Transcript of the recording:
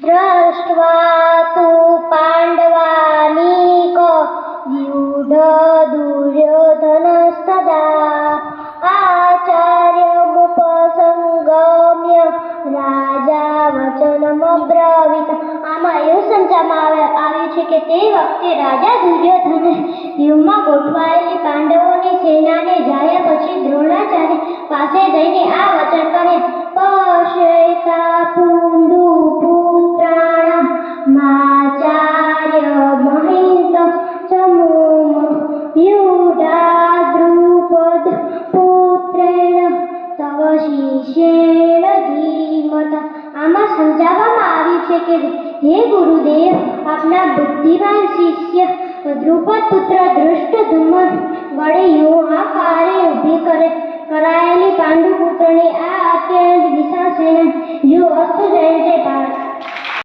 દ્રષ્ટવા તું પાંડવાની કો. વ્યુઢ દુર્યોધન આચાર્ય ઉપસંગમ્ય રાજા વચનમ બ્રવિત. આમાં એવું સમજાવવામાં આવ્યું છે કે તે વખતે રાજા દુર્યોધને યુમમાં ગોઠવાયેલી પાંડવોની સેનાને જાયા પછી દ્રોણાચાર્ય પાસે જઈને આ વચન પર યુડા द्रुपद पुत्रेण तव શિષ્યેણ ધીમત આમાં સમજાવવામાં આવ્યું છે કે, હે ગુરુદેવ, આપના બુદ્ધિવાન શિષ્ય દ્રુપદ પુત્ર દૃષ્ટધુમ્ન વડે યુવા કાળે ઊભી કરે, કરાયેલી પાંડુ પુત્રની આ અત્યંત વિશાળ સેના યુ અસ્ત